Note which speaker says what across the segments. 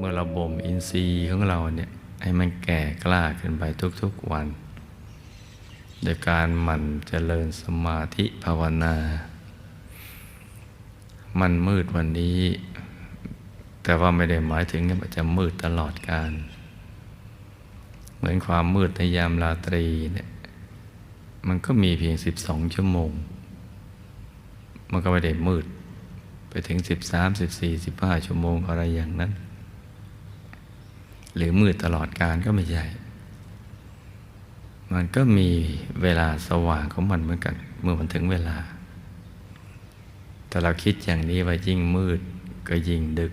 Speaker 1: บ่มอินทรีย์ของเราเนี่ยให้มันแก่กล้าขึ้นไปทุกๆวัน โดยการหมั่นเจริญสมาธิภาวนา มันมืดวันนี้ แต่ว่าไม่ได้หมายถึงว่าจะมืดตลอดการ เหมือนความมืดในยามราตรีเนี่ยมันก็มีเพียง12ชั่วโมง มันก็ไม่ได้มืดไปถึง13 14 15ชั่วโมงอะไรอย่างนั้น หรือมืดตลอดการก็ไม่ใช่ มันก็มีเวลาสว่างของมันเหมือนกัน เมื่อมันถึงเวลา แต่เราคิดอย่างนี้ว่ายิ่งมืดก็ยิ่งดึก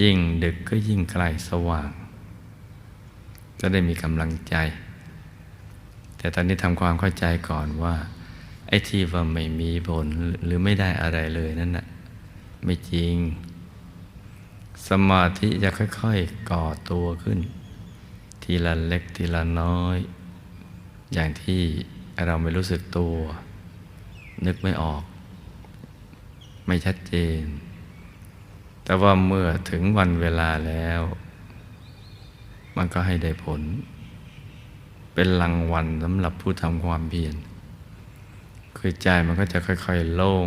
Speaker 1: ยิ่งดึกก็ยิ่งใกล้สว่าง จะได้มีกำลังใจ แต่ตอนนี้ทำความเข้าใจก่อนว่า ไอ้ที่ว่าไม่มีผลหรือไม่ได้อะไรเลยนั่นน่ะไม่จริง สมาธิจะค่อยๆก่อตัวขึ้น ทีละเล็กทีละน้อย อย่างที่เราไม่รู้สึกตัว นึกไม่ออก ไม่ชัดเจน แต่ว่าเมื่อถึงวันเวลาแล้ว มันก็ให้ได้ผล เป็นรางวัลสำหรับผู้ทำความเพียรคือใจมันก็จะค่อยๆ โล่ง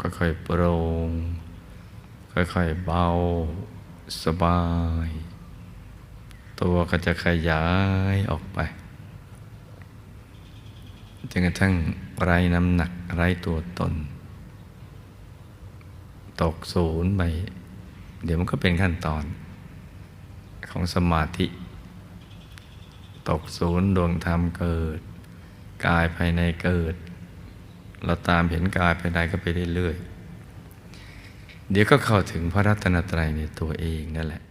Speaker 1: ค่อยๆโปร่ง ค่อยๆเบาสบาย ตัวก็จะขยายออกไปจนกระทั่งไร้น้ำหนักไร้ตัวตน ตกศูนย์ไป เดี๋ยวมันก็เป็นขั้นตอน ของสมาธิ ตกศูนย์ดวงธรรมเกิด กายภายในเกิด เราตามเห็นกายภายในก็ไปเรื่อยๆ เดี๋ยวก็เข้าถึงพระรัตนตรัยในตัวเองนั่นแหละ